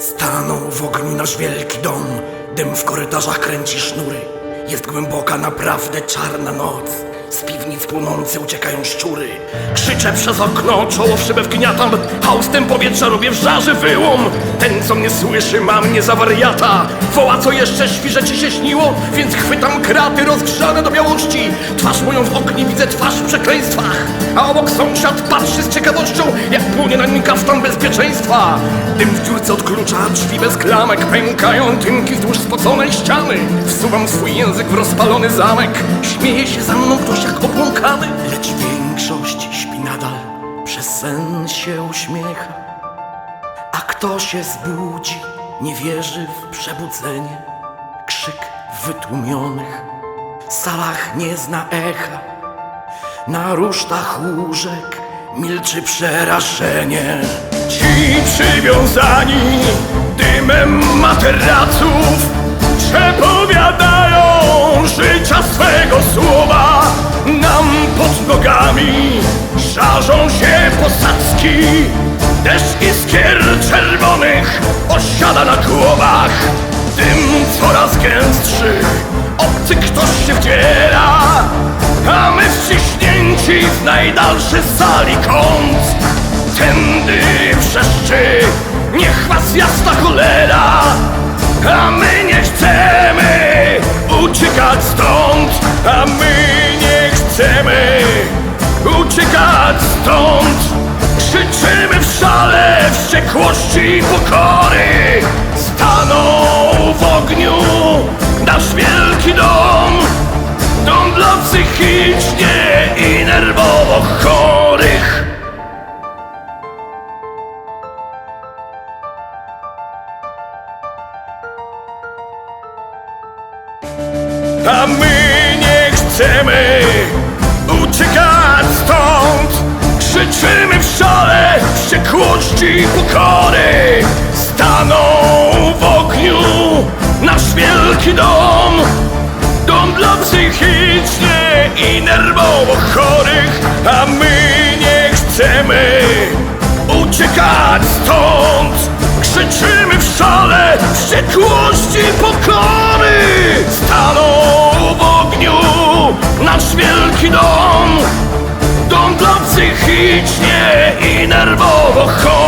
Stanął w ogniu nasz wielki dom, dym w korytarzach kręci sznury. Jest głęboka, naprawdę czarna noc. Z piwnic płonące uciekają szczury. Krzyczę przez okno, czoło w szybę wgniatam. Haustem powietrza robię w żarzy wyłom. Ten, co mnie słyszy, ma mnie za wariata. Woła, co jeszcze śpi, że ci się śniło, więc chwytam kraty rozgrzane do białości. Twarz moją w oknie widzę twarz w przekleństwach. A obok sąsiad patrzy z ciekawością, jak płonie na nim kaftan bezpieczeństwa. Dym w dziurce od klucza, drzwi bez klamek, pękają tynki wzdłuż spoconej ściany. Wsuwam swój język w rozpalony zamek. Śmieje się za mną ktoś jak obłąkany. Lecz większość śpi nadal, przez sen się uśmiecha. A kto się zbudzi, nie wierzy w przebudzenie. Krzyk w wytłumionych salach nie zna echa. Na rusztach łóżek milczy przerażenie. Ci przywiązani dymem materaców przepowiadają życia. Nam pod nogami żarzą się posadzki. Deszcz iskier czerwonych osiada na głowach. Dym coraz gęstszy, obcy ktoś się wdziera. A my wciśnięci w najdalszy sali kąt Tędy wrzeszczy, niech was jasna cholera A my nie chcemy uciekać stąd A my nie chcemy uciekać stąd Krzyczymy w szale wściekłości i pokory. Stanął w ogniu nasz wielki dom. Dom dla psychicznie i nerwowo chorych. A my nie chcemy uciekać szale wściekłości i pokory Stanął w ogniu nasz wielki dom. Dom dla psychicznie i nerwowo chorych A my nie chcemy uciekać stąd. Krzyczymy w szale wściekłości pokory Stanął w ogniu nasz wielki dom. Dom dla psychicznie i nerwowo chorych